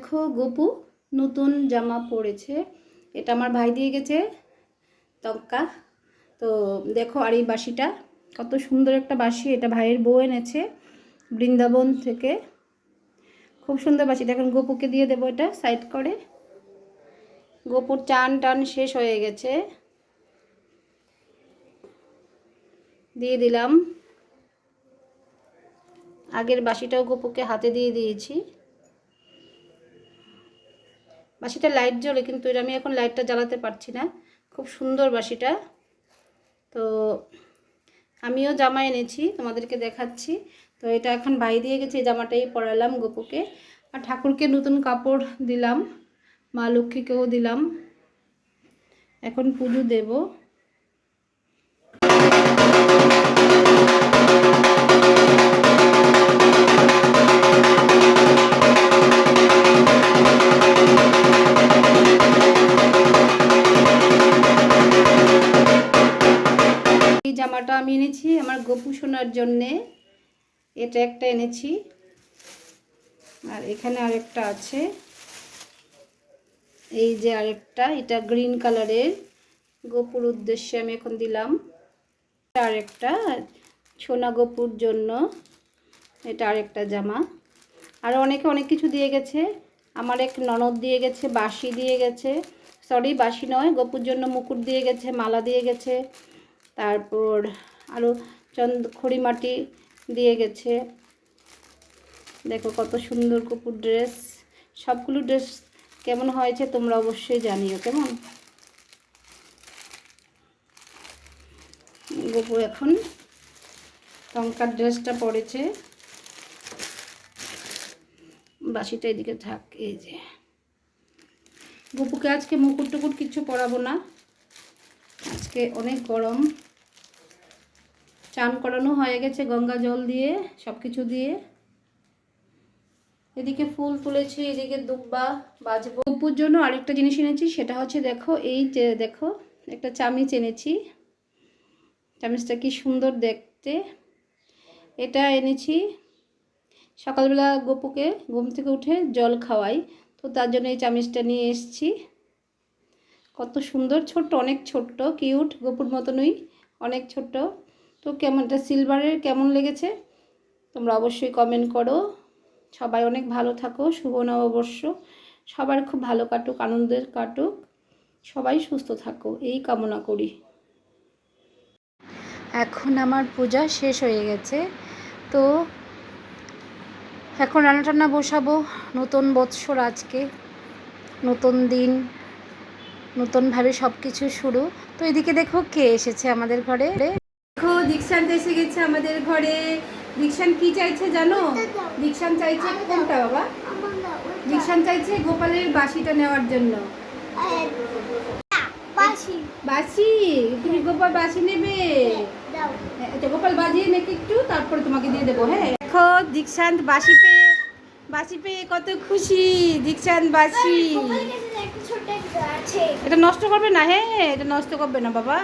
দেখো, গপু নতুন জামা পরেছে এটা আমার ভাই দিয়ে গেছে, তক্কা। তো দেখো আর এই বাসিটা কত সুন্দর একটা বাসি এটা ভাইয়ের বউ এনেছে বৃন্দাবন থেকে। খুব সুন্দর বাসিটা এখন গপুকে দিয়ে দেবো এটা সাইড করে। গোপুর চান টান শেষ হয়ে গেছে। দিয়ে দিলাম। আগের বাসিটাও গপুকে হাতে দিয়ে দিয়েছি। বাসিটা লাইট জ্বলে, কিন্তু এটা আমি এখন লাইটটা জ্বালাতে পারছি না। খুব সুন্দর বাসিটা। তো আমিও জামা এনেছি, তোমাদেরকে দেখাচ্ছি। তো এটা এখন ভাই দিয়ে গেছে জামাটাই পরালাম গোপুকে। আর ঠাকুরকে নতুন কাপড় দিলাম, মা লক্ষ্মীকেও দিলাম। এখন পুজো দেব। এই জামাটা আমি এনেছি আমার গপু সোনার জন্যে। এটা একটা এনেছি। আর এখানে আরেকটা আছে। এই যে আরেকটা, এটা গ্রিন কালারের। গোপুর উদ্দেশ্যে আমি এখন দিলাম। আরেকটা, সোনা গোপুর জন্য। এটা আরেকটা জামা। আর অনেকে অনেক কিছু দিয়ে গেছে। আমার এক ননদ দিয়ে গেছে, বাঁশি দিয়ে গেছে। সরি, বাঁশি নয়, গোপুর জন্য মুকুট দিয়ে গেছে, মালা দিয়ে গেছে। তারপর আরও চন্দ খড়িমাটি দিয়ে গেছে। দেখো কত সুন্দর কুকুর ড্রেস সবগুলো ড্রেস কেমন হয়েছে তোমরা অবশ্যই জানিও, কেমন? গপু এখন টঙ্কার ড্রেসটা পরেছে। বাসিটা এদিকে থাক, এই যে। গপুকে আজকে মুকুট টুকুট কিছু পরাবো না। আজকে অনেক গরম। চান করানো হয়ে গেছে গঙ্গা জল দিয়ে সব কিছু দিয়ে। এদিকে ফুল তুলেছি, এদিকে দুব্বা বাজবো। উপুর জন্য আরেকটা জিনিস এনেছি, সেটা হচ্ছে দেখো, এই যে দেখো, একটা চামিচ এনেছি। চামিচটা কি সুন্দর দেখতে। এটা এনেছি সকালবেলা গপুকে, ঘুম থেকে উঠে জল খাওয়াই। তো তার জন্য এই চামিচটা নিয়ে এসেছি। কত সুন্দর, ছোট্ট, অনেক ছোট্ট, কিউট, গপুর মতনই, অনেক ছোট্ট। তো কেমন এটা সিলভারের কেমন লেগেছে? তোমরা অবশ্যই কমেন্ট করো। সবাই অনেক ভালো থাকো, শুভ নববর্ষ। সবার খুব ভালো কাটুক, আনন্দের কাটুক। সবাই সুস্থ থাকো, এই কামনা করি। এখন আমার পূজা শেষ হয়ে গেছে। তো এখন রান্না টান্না বসাবো। নতুন বৎসর আজকে, নতুন দিন, নতুনভাবে সব কিছু শুরু। তো এদিকে দেখো কে এসেছে আমাদের ঘরে। দীক্ষান্ত এসে গেছে আমাদের ঘরে। দীক্ষান কি চাইছে জানো? দীক্ষান চাইছে কোনটা বাবা? দীক্ষান চাইছে গোপালের বাসিটা নেওয়ার জন্য। বাসি তুমি গোপাল বাসি নেবে? আচ্ছা গোপাল বাজিয়ে নাকি একটু তারপরে তোমাকে দিয়ে দেবো হ্যাঁ? দেখো দীক্ষান্ত বাসি পেয়ে বাসি পেয়ে কত খুশি দীক্ষান্ত বাসি এটা নষ্ট করবে না হ্যাঁ? এটা নষ্ট করবে না বাবা।